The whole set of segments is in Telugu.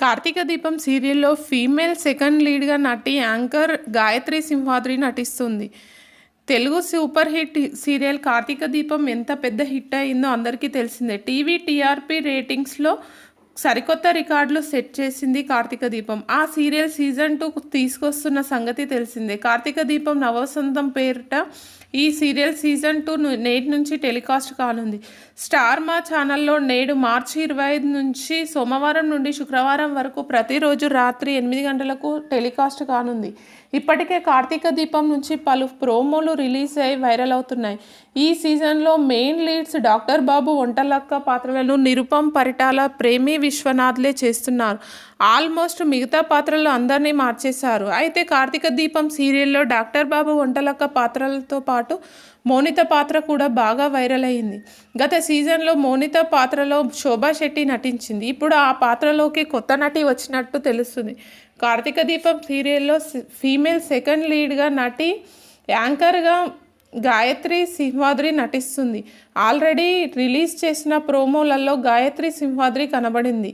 కార్తీక దీపం సీరియల్లో ఫీమేల్ సెకండ్ లీడ్గా నటి యాంకర్ గాయత్రి సింహాద్రి నటిస్తుంది. Telugu super hit serial Karthika Deepam ఎంత పెద్ద హిట్ అయిందో అందరికీ తెలిసిందే. టీవీ టీఆర్పీ రేటింగ్స్లో సరికొత్త రికార్డులు సెట్ చేసింది కార్తీక దీపం. ఆ సీరియల్ సీజన్ టూ తీసుకొస్తున్న సంగతి తెలిసిందే. కార్తీక దీపం నవసంతం పేరిట ఈ సీరియల్ సీజన్ టూ నేటి నుంచి టెలికాస్ట్ కానుంది. స్టార్ మా ఛానల్లో నేడు మార్చి ఇరవై ఐదు నుంచి సోమవారం నుండి శుక్రవారం వరకు ప్రతిరోజు రాత్రి ఎనిమిది గంటలకు టెలికాస్ట్ కానుంది. ఇప్పటికే కార్తీక దీపం నుంచి పలు ప్రోమోలు రిలీజ్ అయి వైరల్ అవుతున్నాయి. ఈ సీజన్లో main leads doctor Babu Vantalakka పాత్రలను నిరుపం పరిటాల ప్రేమి విశ్వనాథ్లే చేస్తున్నారు. ఆల్మోస్ట్ మిగతా పాత్రలు అందరినీ మార్చేశారు. అయితే కార్తీక దీపం సీరియల్లో డాక్టర్ బాబు వంటలక్క పాత్రలతో పాటు మోనిత పాత్ర కూడా బాగా వైరల్ అయింది. గత సీజన్లో మోనిత పాత్రలో శోభా శెట్టి నటించింది. ఇప్పుడు ఆ పాత్రలోకి కొత్త నటి వచ్చినట్టు తెలుస్తుంది. కార్తీక దీపం సీరియల్లో ఫీమేల్ సెకండ్ లీడ్గా నటి యాంకర్గా గాయత్రి సింహాద్రి నటిస్తుంది. ఆల్రెడీ రిలీజ్ చేసిన ప్రోమోలలో గాయత్రి సింహాద్రి కనబడింది.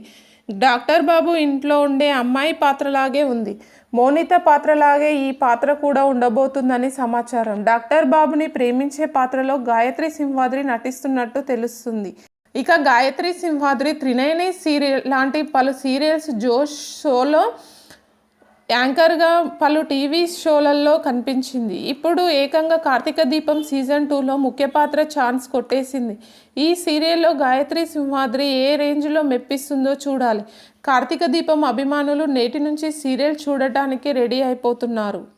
డాక్టర్ బాబు ఇంట్లో ఉండే అమ్మాయి పాత్రలాగే ఉంది. మోనిత పాత్రలాగే ఈ పాత్ర కూడా ఉండబోతుందని సమాచారం. డాక్టర్ బాబుని ప్రేమించే పాత్రలో గాయత్రి సింహాద్రి నటిస్తున్నట్టు తెలుస్తుంది. ఇక గాయత్రి సింహాద్రి త్రినయని సీరియల్ లాంటి పలు సీరియల్స్ జోష్ షోలో యాంకర్గా పలు టీవీ షోలల్లో కనిపించింది. ఇప్పుడు ఏకంగా కార్తీక దీపం సీజన్ టూలో ముఖ్య పాత్ర ఛాన్స్ కొట్టేసింది. ఈ సీరియల్లో గాయత్రి సింహాద్రి ఏ రేంజ్లో మెప్పిస్తుందో చూడాలి. కార్తీక దీపం అభిమానులు నేటి నుంచి సీరియల్ చూడటానికి రెడీ అయిపోతున్నారు.